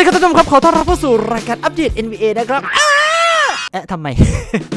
ดีครับท่านผู้ชมครับขอต้อนรับเข้าสู่รายการอัปเดต NBA นะครับ อ้าเอ๊ะทำไม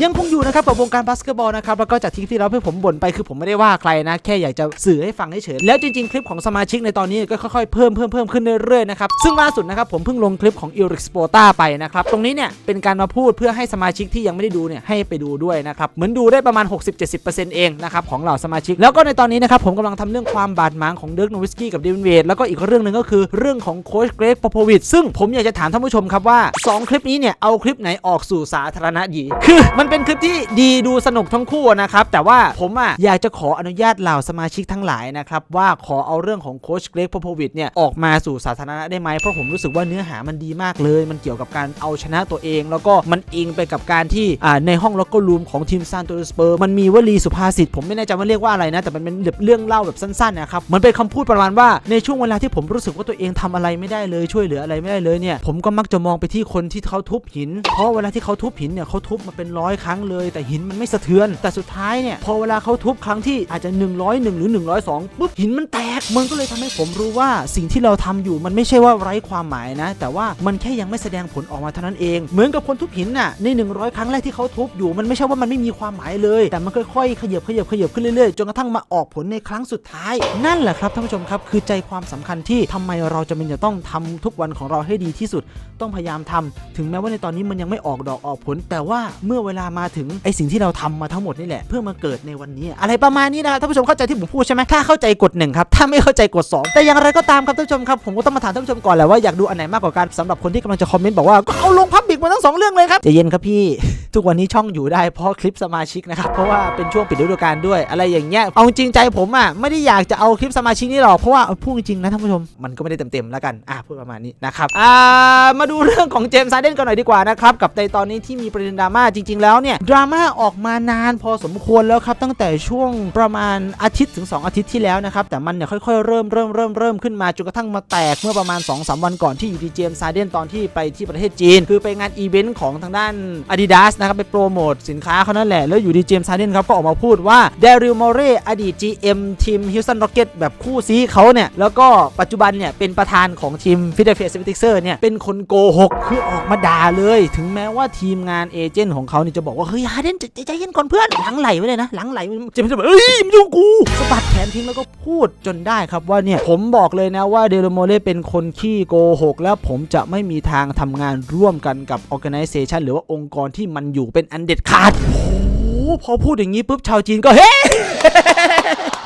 ยังคงอยู่นะครับกับวงการบาสเกตบอลนะครับแล้วก็จากที่ที่เราเพื่อผมบ่นไปคือผมไม่ได้ว่าใครนะ แค่อยากจะสื่อให้ฟังเฉยแล้วจริงๆ คลิปของสมาชิกในตอนนี้ก็ค่อยๆ เพิ่มเพิ่มเพิ่มขึ้นเรื่อยๆนะครับซึ่งล่าสุดนะครับผมเพิ่งลงคลิปของ e r i c s p o t a ไปนะครับตรงนี้เนี่ยเป็นการมาพูดเพื่อให้สมาชิกที่ยังไม่ได้ดูเนี่ยให้ไปดูด้วยนะครับเหมือนดูได้ประมาณ 60-70%เองนะครับของเหล่าสมาชิก แล้วก็ในตอนนี้นะครับผมกำลังทำเรื่องความบาดหมางของเดิร์กโนวิสกี้กับเดวินเวดแล้วก็อีกเรื่องหนึ่งก็คือเรื่องของโค้ชเกรกปโพวิชซึ่งผมอยากจะถามท่านผู้ชมครับว่า 2 คลิปนี้เนี่ยเอาคลิปไหนออกสู่สาธารณะดี คือมันเป็นคลิปที่ดีดูสนุกทั้งคู่นะครับ แต่ว่าผมอะอยากจะขออนุญาตเหล่าสมาชิกทั้งหลายนะครับ ว่าขอเอาเรื่องของโค้ชเกรกปโพวิชเนี่ยออกมาสู่สาธารณะได้ไหมเพราะผมรู้สึกว่าเนื้อหามันดีมากเลย มันเกี่ยวกับการเอาชนะตัวเอง แล้วก็มันอิงไปกับการที่อ่าในห้องล็อกเกอร์รูมของทีมซานโตสเปอร์มันมีวลีสุภาษิตผมไม่แน่ใจว่าเรียกว่าอะไรนะ แต่มันเป็นเรื่องเล่าแบบสั้นๆนะครับมันเป็นคำพูดประมาณว่าในช่วงเวลาที่ผมรู้สึกว่าตัวเองทำอะไรไม่ได้เลยช่วยเหลืออะไรไม่ได้เลยเนี่ยผมก็มักจะมองไปที่คนที่เขาทุบหิน เพราะเวลาที่เขาทุบหินเนี่ยเขาทุบมาเป็นร้อยครั้งเลย แต่หินมันไม่สะเทือน แต่สุดท้ายเนี่ยพอเวลาเขาทุบครั้งที่อาจจะ 101 หรือ 102ปุ๊บหินมันแตกมันก็เลยทำให้ผมรู้ว่าสิ่งที่เราทำอยู่มันไม่ใช่ว่าไร้ความหมายนะ แต่ว่ามันแค่ยังไม่แสดงผลออกมาเท่านั้นเอง เหมือนกับคนทุบหินน่ะใน 100 ครั้งแรกที่เขาทุบอยู่มันไม่ใช่ว่ามันไม่มีความหมายเลย แต่มันค่อยๆขยับขยับขยับขึ้นเรื่อยๆจนกระทั่งมาออกผลในครั้งสุดท้าย นั่นแหละครับท่านผู้ชมครับ คือใจความสำคัญที่ทำไมเราจะเป็นจะต้องทำทุกวันของเราให้ดีที่สุด ต้องพยายามทำถึงแม้ว่าในตอนนี้มันยังไม่ออกดอกออกผลแต่ว่าเมื่อเวลามาถึงไอสิ่งที่เราทำมาทั้งหมดนี่แหละ เพื่อมาเกิดในวันนี้ อะไรประมาณนี้นะท่านผู้ชมเข้าใจที่ผมพูดใช่ไหมถ้าเข้าใจกดหนึ่งครับถ้าไม่เข้าใจกดสองแต่อย่างไรก็ตามครับท่านผู้ชมครับผมก็ต้องมาถามท่านผู้ชมก่อนแหละว่าอยากดูอันไหนมากกว่ากันสำหรับคนที่กำลังจะคอมเมนต์บอกว่าก็เอาลงพับบิกมาทั้งสองเรื่องเลยครับใจเย็นครับพี่ ทุกวันนี้ช่องอยู่ได้เพราะคลิปสมาชิกนะครับ เพราะว่าเป็นช่วงปิดฤดูกาลด้วย อะไรอย่างเงี้ย เอาจริงใจผมอะไม่ได้อยากจะเอาคลิปสมาชิกนี่หรอก เพราะว่าพูดจริงนะท่านผู้ชม มันก็ไม่ได้เต็มๆแล้วกัน อะพูดประมาณนี้นะครับ อ่า มาดูเรื่องของเจมส์ซาเดนกันหน่อยดีกว่านะครับ กับในตอนนี้ที่มีประเด็นดราม่าจริง ๆ แล้วเนี่ยดราม่าออกมานานพอสมควรแล้วครับตั้งแต่ช่วงประมาณอาทิตย์ถึง 2 อาทิตย์ที่แล้วนะครับแต่มันเนี่ยค่อยๆเริ่มเริ่มเริ่มเริ่มขึ้นมาจนกระทั่งมาแตกเมื่อประมาณ2-3วันก่อนที่อยู่ดีเจมส์ซาเดนตอนที่ไปที่ประเทศจีน คือไปงานอีเวนต์ของทางด้าน Adidas นะครับไปโปรโมทสินค้าเขานั่นแหละ แล้วอยู่ดีเจมส์ซาเดนครับก็ออกมาพูดว่าเดริลมอร์เรอดีต GM ทีมฮิลสันร็อกเก็ตแบบคู่ซีเขาเนี่ย แล้วก็ปัจจุบันเนี่ย เป็นประธานของทีมฟิเดเฟียสเปติกเซอร์เนี่ย เป็นคนโกหกคือออกมาด่าเลย ถึงแม้ว่าทีมงานเอเจนต์ของเขาเนี่ยจะบอกว่า เฮ้ยฮาเดนใจเย็นก่อนเพื่อน หลังไหลไว้เลยนะ หลังไหลเจมส์จะแบบเอ้ยไม่ดูกูสะบัดแขนทิ้งแล้วก็พูดจนได้ครับว่าเนี่ยผมบอกเลยนะว่าเดลโมเล่เป็นคนขี้โกหกแล้วผมจะไม่มีทางทำงานร่วมกันกับ organization หรือว่าองค์กรที่มันอยู่เป็นอันเด็ดขาดโอ้โหพอพูดอย่างนี้ปุ๊บชาวจีนก็เฮ้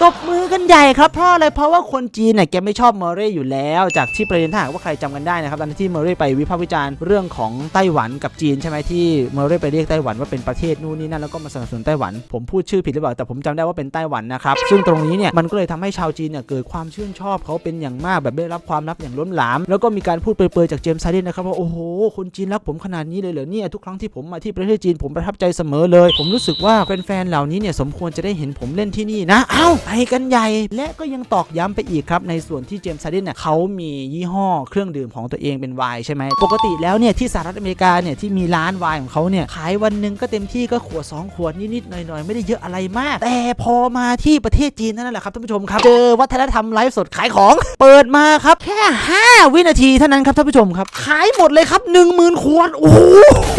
ตบมือกันใหญ่ครับเพราะอะไรเพราะว่าคนจีนเนี่ยแกไม่ชอบเมอร์เรย์อยู่แล้ว จากที่ประเด็นถ้าหากว่าใครจำกันได้นะครับตอนที่เมอร์เรย์ไปวิพากษ์วิจารณ์เรื่องของไต้หวันกับจีนใช่ไหมที่เมอร์เรย์ไปเรียกไต้หวันว่าเป็นประเทศนู่นนี่นั่นแล้วก็มาสนับสนุนไต้หวัน ผมพูดชื่อผิดหรือเปล่าแต่ผมจำได้ว่าเป็นไต้หวันนะครับซึ่งตรงนี้เนี่ยมันก็เลยทำให้ชาวจีนเนี่ยเกิดความชื่นชอบเขาเป็นอย่างมากแบบได้รับความรักอย่างล้นหลาม แล้วก็มีการพูดเปรยๆจากเจมส์ซาเดนนะครับว่าโอ้โหคนจีนรักผมขนาดนี้เลยเหรอเนี่ยทุกครั้งที่ผมมาที่ประเทศจีนผมประทับใจเสมอเลย ผมรู้สึกว่าแฟนๆเหล่านี้เนี่ยสมควรจะได้เห็นผมเล่นที่นี่นะเอ้าไปกันใหญ่และก็ยังตอกย้ำไปอีกครับในส่วนที่เจมส์ซาร์ดินเนี่ยเขามียี่ห้อเครื่องดื่มของตัวเองเป็นไวน์ใช่ไหมปกติแล้วเนี่ยที่สหรัฐอเมริกาเนี่ยที่มีร้านไวน์ของเขาเนี่ยขายวันหนึ่งก็เต็มที่ก็ขวด2ขวดนิดๆหน่อยๆไม่ได้เยอะอะไรมาก แต่พอมาที่ประเทศจีนนั่นแหละครับท่านผู้ชมครับเจอวัฒนธรรมไลฟ์สดขายของ เปิดมาครับแค่ 5 วินาทีเท่านั้นครับท่านผู้ชมครับขายหมดเลยครับ 10,000ขวดโอ้โห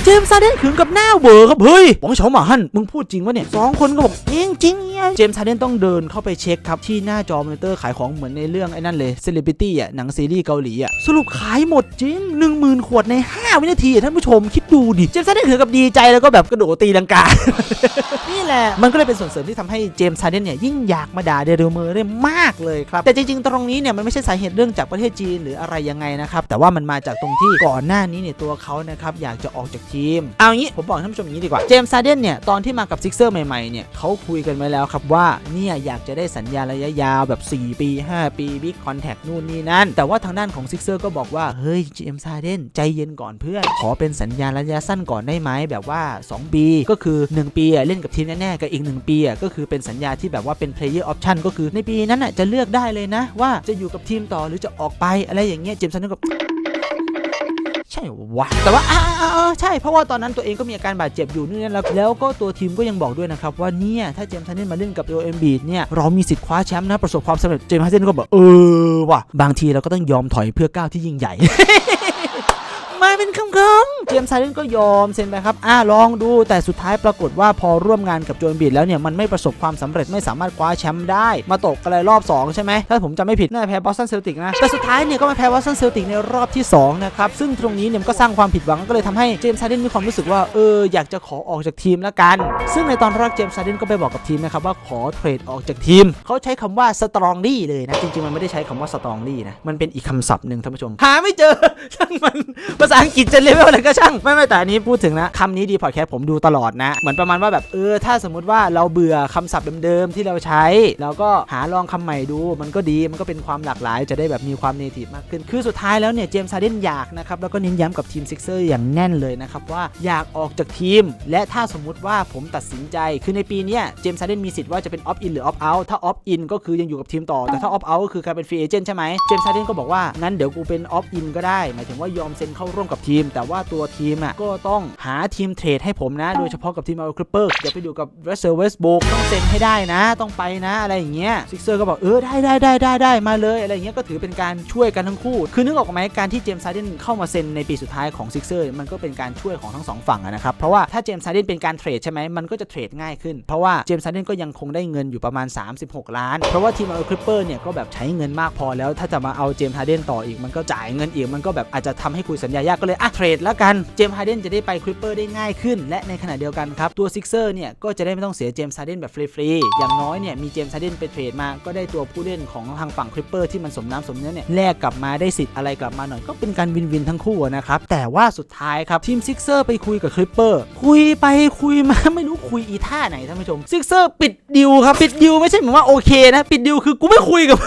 เจมส์ซาร์เดนถึงกับหน้าเบอร์ครับเฮ้ยหวังเฉาหมาฮั่นมึงพูดจริงวะเนี่ยสองคนก็บอกจริงจริงเจมส์ซาเดนต้องเดินเข้าาไปเช็คครับ ที่หน้าจอมอนิเตอร์ขายของเหมือนในเรื่องไอ้นั่นเลยเซเลบริตี้อะหนังซีรีส์เกาหลีอะสรุปขายหมดจริง 10,000 ขวดใน 5 วินาทีท่านผู้ชมคิดดูดิเจมส์ซาร์เดนถึงกับดีใจแล้วก็แบบกระโดดตีลังกา นี่แหละ มันก็เลยเป็นส่วนเสริมที่ทำให้เจมส์ซาเดนเนี่ยยิ่งอยากมาด่าเดริลเมอร์ได้มากเลยครับแต่จริงๆ ตรงนี้เนี่ยมันไม่ใช่สาเหตุเรื่องจากประเทศจีนหรืออะไรยังไงนะครับแต่ว่ามันมาจากตรงที่ก่อนหน้านี้เนี่ยตัวเขานะครับอยากจะออกจากทีม เอางี้ผมบอกท่านผู้ชมอย่างนี้ดีกว่าเจมส์ซาเดนเนี่ยตอนที่มากับซิกเซอร์ใหม่ๆเนี่ยเขาคุยกันไว้แล้วครับว่าเนี่ยอยากจะได้สัญญาระยะยาวแบบ 4 ปี 5 ปีบิ๊กคอนแทคนู่นนี่นั่น แต่ว่าทางด้านของซิกเซอร์ก็บอกว่า เฮ้ยเจมส์ซาร์เดนใจเย็นก่อนเพื่อน ขอเป็นสัญญาระยะสั้นก่อนได้ไหมแบบว่า 2 ปี ก็คือ 1 ปีเล่นกับทีมแน่ๆกับอีก 1 ปีก็คือเป็นสัญญาที่แบบว่าเป็น player option ก็คือในปีนั้นจะเลือกได้เลยนะ ว่าจะอยู่กับทีมต่อหรือจะออกไปอะไรอย่างเงี้ยเจมส์ซาร์เดนก็ ช่วะแต่ว่าอ่าใช่เพราะว่าตอนนั้นตัวเองก็มีอาการบาดเจ็บอยู่นี่นั่นแล้วแล้วก็ตัวทีมก็ยังบอกด้วยนะครับว่าเนี่ยถ้าเจมส์ฮันเดนมาเล่นกับโอเอ็มบีดเนี่ยเรามีสิทธิ์คว้าแชมป์นะประสบความสำเร็จเจมส์ฮันเดนก็บอกเออว่ะบางทีเราก็ต้องยอมถอยเพื่อก้าวที่ยิ่งใหญ่ มาเป็นคำคำเจมส์ไซเดนก็ยอมเซ็นไปครับอ่าลองดูแต่สุดท้ายปรากฏว่าพอร่วมงานกับโจนบีดแล้วเนี่ยมันไม่ประสบความสำเร็จไม่สามารถคว้าแชมป์ได้ มาตกกันเลยรอบ 2 ใช่ไหมถ้าผมจำไม่ผิดน่าจะแพ้บอสตันเซลติกนะแต่สุดท้ายเนี่ยก็มาแพ้บอสตันเซลติกในรอบที่2นะครับซึ่งตรงนี้เนี่ยก็สร้างความผิดหวังก็เลยทำให้เจมส์ไซเดนมีความรู้สึกว่าเอออยากจะขอออกจากทีมละกัน ซึ่งในตอนแรกเจมส์ไซเดนก็ไปบอกกับทีมนะครับว่าขอเทรดออกจากทีมเขาใช้คำว่า strongly เลยนะจริงๆมันไม่ได้ใช้คำว่า strongly นะมันเป็นอีกคำศัพท์หนึ่งท่านผู้ชมหาไม่เจอช่างมันภาษาอังกฤษจะเลเวลอะไรก็ช่าง ไม่ไม่แต่อันนี้พูดถึงนะคำนี้ดีพอดแคสต์ผมดูตลอดนะ เหมือนประมาณว่าแบบเออถ้าสมมติว่าเราเบื่อคำศัพท์เดิมๆที่เราใช้ เราก็หาลองคำใหม่ดู มันก็ดีมันก็เป็นความหลากหลาย จะได้แบบมีความเนทีฟมากขึ้น คือสุดท้ายแล้วเนี่ยเจมส์ซาเดนอยากนะครับแล้วก็เน้นย้ำกับทีมซิกเซอร์อย่างแน่นเลยนะครับว่าอยากออกจากทีม และถ้าสมมุติว่าผมตัดสินใจ คือในปีนี้เจมส์ซาเดนมีสิทธิ์ว่าจะเป็นออฟอินหรือออฟเอาถ้าออฟอินก็คือยังอยู่กับทีมต่อแต่ถ้าออฟเอาก็คือกลายเป็นฟรีเอเจนต์ใช่ไหมเจมส์ซาเดนก็บอกว่างั้นเดี๋ยวกูเป็นออฟอินก็ได้หมายถึงว่ายอมเซ็นเข้าร่วมกับทีม แต่ว่าตัวทีมอะก็ต้องหาทีมเทรดให้ผมนะ โดยเฉพาะกับทีมเอาคริปเปอร์อย่าไปดูกับเวสเซอร์เวสบุกต้องเซ็นให้ได้นะ ต้องไปนะอะไรอย่างเงี้ยซิกเซอร์ก็บอกเออได้ได้ได้ได้ได้มาเลยอะไรอย่างเงี้ยก็ถือเป็นการช่วยกันทั้งคู่ คือนึกออกไหมการที่เจมส์ซาเดนเข้ามาเซ็นในปีสุดท้ายของซิกเซอร์มันก็เป็นการช่วยของทั้งสองฝั่งอะนะครับเพราะว่าถ้าเจมส์ซาเดนเป็นการเทรดใช่ไหมมันก็จะเทรดง่ายขึ้นเพราะว่าเจมส์ซาเดนก็ยังคงได้เงินอยู่ประมาณ 36 ล้าน เพราะว่าทีมเอาคริปเปอร์เนี่ยก็แบบใช้เงินมากพอแล้วถ้าจะมาเอาเจมส์ฮาเดนต่ออีกมันก็จ่ายเงินอีกมันก็แบบอาจจะทำให้คุยสัญญายากก็เลยอะเทรดแล้วกันเจมส์ฮาเดนจะได้ไปคริปเปอร์ได้ง่ายขึ้น และในขณะเดียวกันครับตัวซิกเซอร์เนี่ยก็จะได้ไม่ต้องเสียเจมส์ฮาเดนแบบฟรีๆอย่างน้อยเนี่ยมีเจมส์ฮาเดนไปเทรดมาก็ได้ตัวผู้เล่นของทางฝั่งคริปเปอร์ที่มันสมน้ำสมเนื้อเนี่ยแลกกลับมาได้สิทธิ์อะไรกลับมาหน่อยก็เป็นการวินวินทั้งคู่นะครับแต่ว่าสุดท้ายครับทีมซิกเซอร์ไปคุยกับคริปเปอร์คุยไปคุยมาไม่รู้คุยอีท่าไหนท่านผู้ชมซิกเซอร์ปิดดิวครับปิดดิวไม่ใช่หมือนว่าโอเคนะปิดดิวคือกูไม่คุยกับ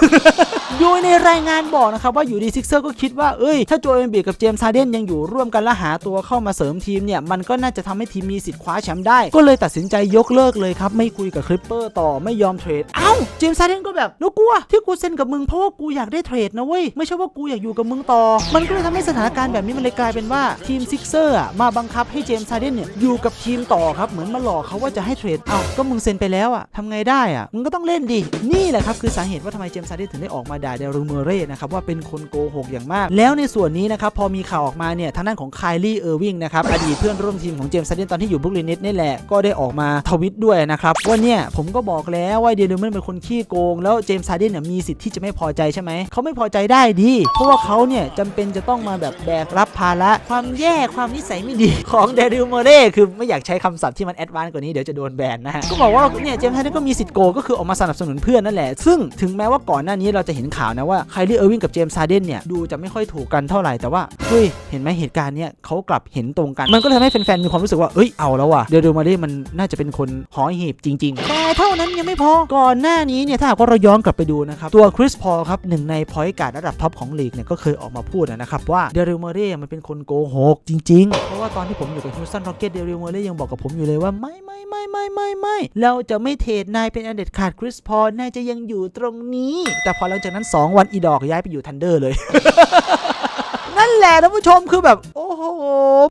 โดยในรายงานบอกนะครับว่าอยู่ดีซิกเซอร์ก็คิดว่าเอ้ยถ้าโจเอมบีกับเจมส์ฮาเดนยังอยู่ร่วมกันและหาตัวเข้ามาเสริมทีมเนี่ยมันก็น่าจะทำให้ทีมมีสิทธิ์คว้าแชมป์ได้ ก็เลยตัดสินใจยกเลิกเลยครับไม่คุยกับคลิปเปอร์ต่อไม่ยอมเทรด เอ้าเจมส์ฮาร์เดนก็แบบแล้วกูอะที่กูเซ็นกับมึงเพราะว่ากูอยากได้เทรดนะเว้ยไม่ใช่ว่ากูอยากอยู่กับมึงต่อ มันก็เลยทำให้สถานการณ์แบบนี้มันเลยกลายเป็นว่าทีมซิกเซอร์อะมาบังคับให้เจมส์ฮาร์เดนเนี่ยอยู่กับทีมต่อครับเหมือนมาหลอกเขาว่าจะให้เทรดเอ้าก็มึงเซ็นไปแล้วอะทำไงได้อะมึงก็ต้องเล่นดินี่แหละครับคือสาเหตุว่าทำไมเจมส์ฮาเดนถึงได้ออกมาด่าเดรูเมเร่นะครับว่าเป็นคนโกหกอย่างมาก แล้วในส่วนนี้นะครับพอมีข่าวออกมาเนี่ยทางด้านของไคลี่เออร์วิงนะครับอดีตเพื่อนร่วมทีมของเจมส์ฮาร์เดนตอนที่อยู่บุกลินเนตนี่แหละก็ได้ออกมาทวิตด้วยนะครับว่าเนี่ยผมก็บอกแล้วว่าเดรูเมเร่เป็นคนขี้โกง แล้วเจมส์ฮาร์เดนเนี่ยมีสิทธิ์ที่จะไม่พอใจใช่ไหมเขาไม่พอใจได้ดี เพราะว่าเขาเนี่ยจำเป็นจะต้องมาแบบแบกรับภาระความแย่ความนิสัยไม่ดีของเดริลเมเร่คือไม่อยากใช้คำศัพท์ที่มันแอดวานซ์กว่านี้เดี๋ยวจะโดนแบนนะฮะก็บอกว่าเนี่ยเจมส์ฮาร์เดนก็มีสิทธิ์โกงก็คือออกมาสนับสนุนเพื่อนนั่นแหละ ซึ่งถึงแม้ว่าก่อนหน้านี้เราจะเห็นข่าวนะว่าไคลี่เออร์วิงกับเจมส์ฮาเดนเนี่ยดูจะไม่ค่อยถูกกันเท่าไหร่แต่ว่าเฮ้ยเห็นไหมเหตุการณ์เนี่ยเขากลับเห็นตรงกัน มันก็เลยทำให้แฟนๆมีความรู้สึกว่าเอ้ยเอาแล้วว่ะเดริลเมเร่มันน่าจะเป็นคนหอยหีบจริง ๆ แต่เท่านั้นยังไม่พอก่อนหน้านี้เนี่ยถ้าหากว่าเราย้อนกลับไปดูนะครับตัวคริสพอลครับหนึ่งในพอยต์การ์ดระดับท็อปของลีกเนี่ยก็เคยออกมาพูดนะครับว่าเดริลเมเร่มันเป็นคนโกหกจริงๆ เพราะว่าตอนที่ผมอยู่กับฮิวสตันร็อกเก็ตเดริลเมเร่ยังบอกกับผมอยู่เลยว่าไม่ไม่ไม่ไม่ไม่ไม่เราจะไม่เทรดนายเป็นอันเด็ดขาดคริสพอลนายจะยังอยู่ตรงนี้ แต่พอหลังจากนั้น 2 วันอีดอกย้ายไปอยู่ทันเดอร์เลย นั่นแหละท่านผู้ชมคือแบบ โอ้โห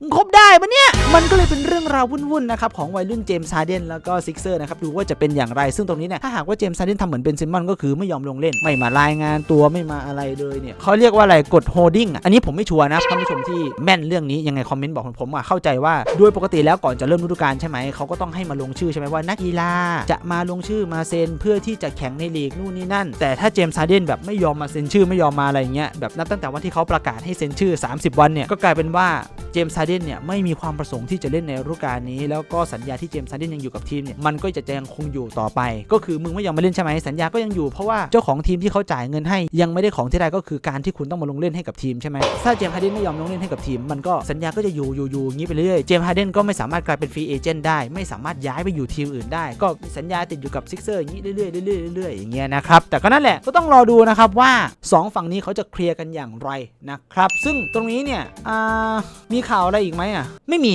มึงคบได้ปะเนี่ย มันก็เลยเป็นเรื่องราววุ่นๆนะครับของวัยรุ่นเจมส์ฮาร์เดนแล้วก็ซิกเซอร์นะครับดูว่าจะเป็นอย่างไรซึ่งตรงนี้เนี่ยถ้าหากว่าเจมส์ฮาร์เดนทำเหมือนเบนซิมอนก็คือไม่ยอมลงเล่นไม่มารายงานตัวไม่มาอะไรเลยเนี่ยเขาเรียกว่าอะไรกดโฮดดิ้งอันนี้ผมไม่ชัวร์นะท่านผู้ชมที่แม่นเรื่องนี้ยังไงคอมเมนต์บอกผมผมอะเข้าใจว่าโดยปกติแล้วก่อนจะเริ่มฤดูกาลใช่ไหมเขาก็ต้องให้มาลงชื่อใช่ไหมว่านักกีฬาจะมาลงชื่อมาเซ็นเพื่อที่จะแข่งในลีกนู่นนี่นั่น แต่ถ้าเจมส์ฮาร์เดนแบบไม่ยอมมาเซ็นชื่อไม่ยอมมาอะไรอย่างเงี้ยแบบนับตั้งแต่วันที่เขาประกาศให้เซ็นชื่อ 30 วันเนี่ยก็กลายเป็นว่าเจมส์ฮาร์เดนเนี่ยไม่มีความประสงค์ที่จะเล่นในฤดูกาลนี้ แล้วก็สัญญาที่เจมส์ฮาร์เดนยังอยู่กับทีมเนี่ยมันก็จะยังคงอยู่ต่อไป ก็คือมึงไม่ยอมมาเล่นใช่ไหมสัญญาก็ยังอยู่เพราะว่าเจ้าของทีมที่เขาจ่ายเงินให้ยังไม่ได้ของที่ได้ก็คือการที่คุณต้องมาลงเล่นให้กับทีมใช่ไหมถ้าเจมส์ฮาร์เดนไม่ยอมลงเล่นให้กับทีมมันก็สัญญาก็จะอยู่อยู่อยู่งี้ไปเรื่อยเจมส์ฮาร์เดนก็ไม่สามารถกลายเป็นฟรีเอเจนต์ได้ ไม่สามารถย้ายไปอยู่ทีมอื่นได้ ก็สัญญาติดอยู่กับซิกเซอร์อย่างนี้เรื่อยๆเรื่อยๆเรื่อยๆอย่างเงี้ยนะครับแต่ก็นั่นแหละก็ต้องรอดูนะครับว่าสองฝั่งนี้เขาจะเคลียร์กันอย่างไรนะครับซึ่งตรงนี้เนี่ยอ่ามีข่าวอะไรอีกไหมอะ ไม่มี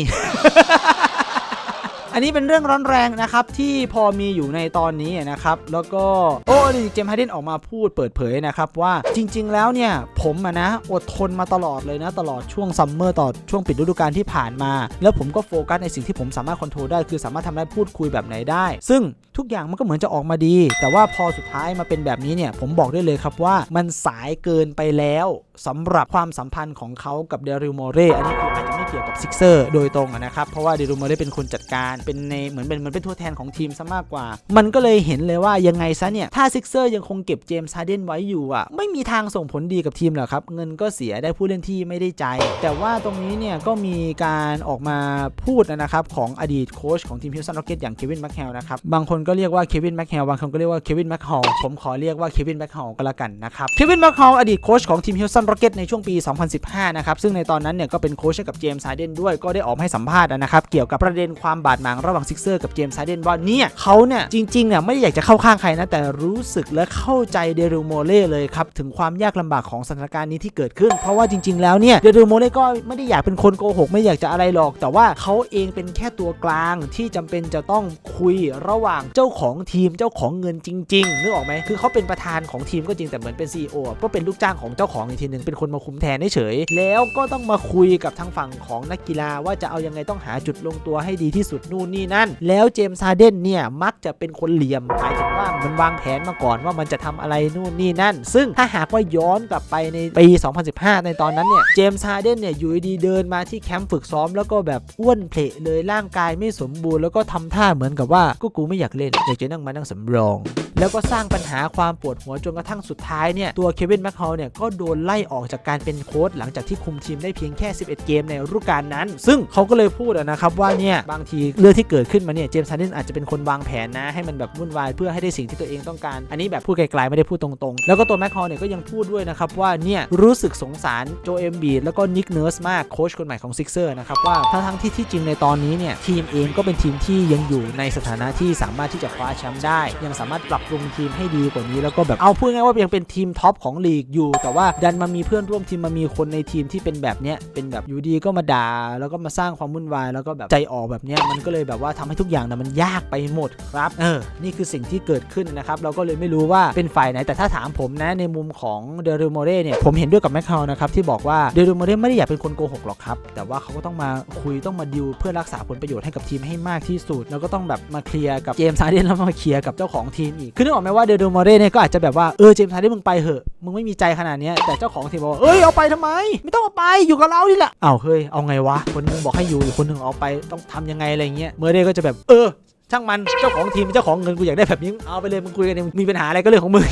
อันนี้เป็นเรื่องร้อนแรงนะครับที่พอมีอยู่ในตอนนี้นะครับแล้วก็โอ้ดีเจมส์ไฮเดนออกมาพูดเปิดเผยนะครับว่าจริง ๆ แล้วเนี่ยผมอะนะอดทนมาตลอดเลยนะตลอดช่วงซัมเมอร์ต่อช่วงปิดฤดูกาลที่ผ่านมา แล้วผมก็โฟกัสในสิ่งที่ผมสามารถคอนโทรลได้คือสามารถทำได้พูดคุยแบบไหนได้ ซึ่งทุกอย่างมันก็เหมือนจะออกมาดี แต่ว่าพอสุดท้ายมาเป็นแบบนี้เนี่ยผมบอกได้เลยครับว่ามันสายเกินไปแล้วสำหรับความสัมพันธ์ของเขากับเดริลโมเรอันนี้คืออาจจะ กี่ยวกับซิกเซอร์โดยตรงนะครับ เพราะว่าเดริลโมเรเป็นคนจัดการเป็นในเหมือนเป็นเหมือนเป็นตัวแทนของทีมซะมากกว่า มันก็เลยเห็นเลยว่ายังไงซะเนี่ย ถ้าซิกเซอร์ยังคงเก็บเจมส์ฮาร์เดนไว้อยู่อะ ไม่มีทางส่งผลดีกับทีมหรอกครับ เงินก็เสียได้ผู้เล่นที่ไม่ได้ใจ แต่ว่าตรงนี้เนี่ยก็มีการออกมาพูดนะครับของอดีตโค้ชของทีมฮิวสตันโรเก็ตอย่างเควินแมคแฮลนะครับบางคนก็เรียกว่าเควินแมคแฮลบางคนก็เรียกว่าเควินแมคฮอลผมขอเรียกว่าเควินแมคฮอลก็แล้วกันนะครับเควินแมคฮอลอดีตโค้ชของทีมฮิวสตันร็อกเก็ตในช่วงปี 2015 นะครับซึ่งในตอนนั้นเนี่ยก็เป็นโค้ชกับเจมส์ฮาเดนด้วยก็ได้ออกมาให้สัมภาษณ์นะครับเกี่ยวกับประเด็นความบาดหมางระหว่างซิกเซอร์กับเจมส์ฮาเดนว่าเนี่ยเขาเนี่ยจริงๆเนี่ยไม่ได้อยากจะเข้าข้างใครนะแต่รู้สึกและเข้าใจเดริลโมเล่เลยครับถึงความยากลำบากของสถานการณ์นี้ที่เกิดขึ้น เพราะว่าจริง ๆ แล้วเนี่ยเดริลโมเล่ก็ไม่ได้อยากเป็นคนโกหกไม่อยากจะอะไรหรอก แต่ว่าเขาเองเป็นแค่ตัวกลางที่จำเป็นจะต้องคุยระหว่างเจ้าของทีมเจ้าของเงินจริงๆนึกออกไหมคือเขาเป็นประธานของทีมก็จริงแต่เหมือนเป็น CEO อะก็เป็นลูกจ้างของเจ้าของอีกทีหนึ่งเป็นคนมาคุมแทนเฉยแล้วก็ต้องมาคุยกับทางฝั่งของนักกีฬาว่าจะเอายังไงต้องหาจุดลงตัวให้ดีที่สุดนู่นนี่นั่น แล้วเจมส์ฮาเดนเนี่ยมักจะเป็นคนเหลี่ยมหมายถึงว่ามันวางแผนมาก่อนว่ามันจะทำอะไรนู่นนี่นั่น ซึ่งถ้าหากว่าย้อนกลับไปในปี 2015 ในตอนนั้นเนี่ยเจมส์ฮาเดนเนี่ยอยู่ดีเดินมาที่แคมป์ฝึกซ้อมแล้วก็แบบอ้วนเพลเลยร่างกายไม่สมบูรณ์แล้วก็ทำท่าเหมือนกับว่าก็กูไม่อยากเล่นอยากจะนั่งมานั่งสำรอง แล้วก็สร้างปัญหาความปวดหัวจนกระทั่งสุดท้ายเนี่ยตัวเควินแมคฮอลเนี่ยก็โดนไล่ออกจากการเป็นโค้ชหลังจากที่คุมทีมได้เพียงแค่ 11 เกมในฤดูกาลนั้น ซึ่งเขาก็เลยพูดนะครับว่าเนี่ยบางทีเรื่องที่เกิดขึ้นมาเนี่ยเจมส์ซันเดนอาจจะเป็นคนวางแผนนะให้มันแบบวุ่นวายเพื่อให้ได้สิ่งที่ตัวเองต้องการ อันนี้แบบพูดไกลๆไม่ได้พูดตรงๆ แล้วก็ตัวแมคฮอลเนี่ยก็ยังพูดด้วยนะครับว่าเนี่ยรู้สึกสงสารโจเอมบีแล้วก็นิกเนิร์สมากโค้ชคนใหม่ของซิกเซอร์นะครับว่าทั้งๆที่ที่จริงในตอนนี้เนี่ยทีมเองก็เป็นทีมที่ยังอยู่ในสถานะที่สามารถที่จะคว้าแชมป์ได้ ยังสามารถปรับปรุงทีมให้ดีกว่านี้แล้วก็แบบเอาพูดง่ายว่ายังเป็นทีมท็อปของลีกอยู่ แต่ว่าดันมามีเพื่อนร่วมทีมมามีคนในทีมที่เป็นแบบเนี้ยเป็นแบบอยู่ดีก็มาด่าแล้วก็มาสร้างความวุ่นวายแล้วก็แบบใจออกแบบเนี้ยมันก็เลยแบบว่าทำให้ทุกอย่างนะมันยากไปหมดครับเออนี่คือสิ่งที่เกิดขึ้นนะครับเราก็เลยไม่รู้ว่าเป็นฝ่ายไหนแต่ถ้าถามผมนะในมุมของเดริโมเร่เนี่ยผมเห็นด้วยกับแมคคานะครับที่บอกว่าเดริโมเร่ไม่ได้อยากเป็นคนโกหกหรอกครับแต่ว่าเขาก็ต้องมาคุยต้องมาดิวเพื่อรักษาผลประโยชน์ให้กับทีมให้มากที่สุด แล้วก็ต้องแบบมาเคลียร์กับเจมส์ซาเดนแล้วมาเคลียร์กับเจ้าของทีมอีกคือนึกออกไหมว่าเดริโมเร่เนี่ยก็อาจจะแบบว่าเออเจมส์ซาร์เดนมึงไปเหอะมึงไม่มีใจขนาดนี้แต่เจ้าของทีมบอกว่าเอ้ยเอาไปทำไม ไม่ต้องเอาไปอยู่กับเราดิแหละอ้าวเฮ้ยเอาไงวะคนนึงบอกให้อยู่อีกคนนึงเอาไปต้องทำยังไงอะไรเงี้ยเมอร์เรย์ก็จะแบบเออช่างมันเจ้าของทีมเจ้าของเงินกูอยากได้แบบนี้เอาไปเลยมึงคุยกันเองมีปัญหาอะไรก็เรื่องของมึง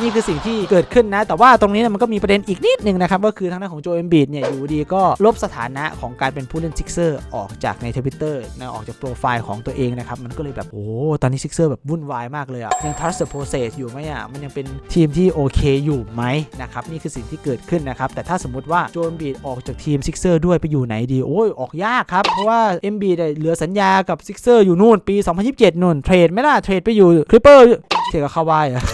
นี่คือสิ่งที่เกิดขึ้นนะ แต่ว่าตรงนี้มันก็มีประเด็นอีกนิดนึงนะครับก็คือทางด้านของโจเอมบีดเนี่ยอยู่ดีก็ลบสถานะของการเป็นผู้เล่นซิกเซอร์ออกจากในทวิตเตอร์นะออกจากโปรไฟล์ของตัวเองนะครับมันก็เลยแบบโอ้ตอนนี้ซิกเซอร์แบบวุ่นวายมากเลยอะยัง trust the process อยู่ไหมอะมันยังเป็นทีมที่โอเคอยู่ไหมนะครับนี่คือสิ่งที่เกิดขึ้นนะครับแต่ถ้าสมมติว่าโจเอมบีดออกจากทีมซิกเซอร์ด้วยไปอยู่ไหนดีโอ้ยออกยากครับเพราะว่าเอ็มบีดเหลือสัญญากับซิกเซอร์อยู่นู่นปี 2027นู่นเทรดไม่ล่ะเทรดไปอยู่คลิปเปอร์ เสียกับคาวายอะ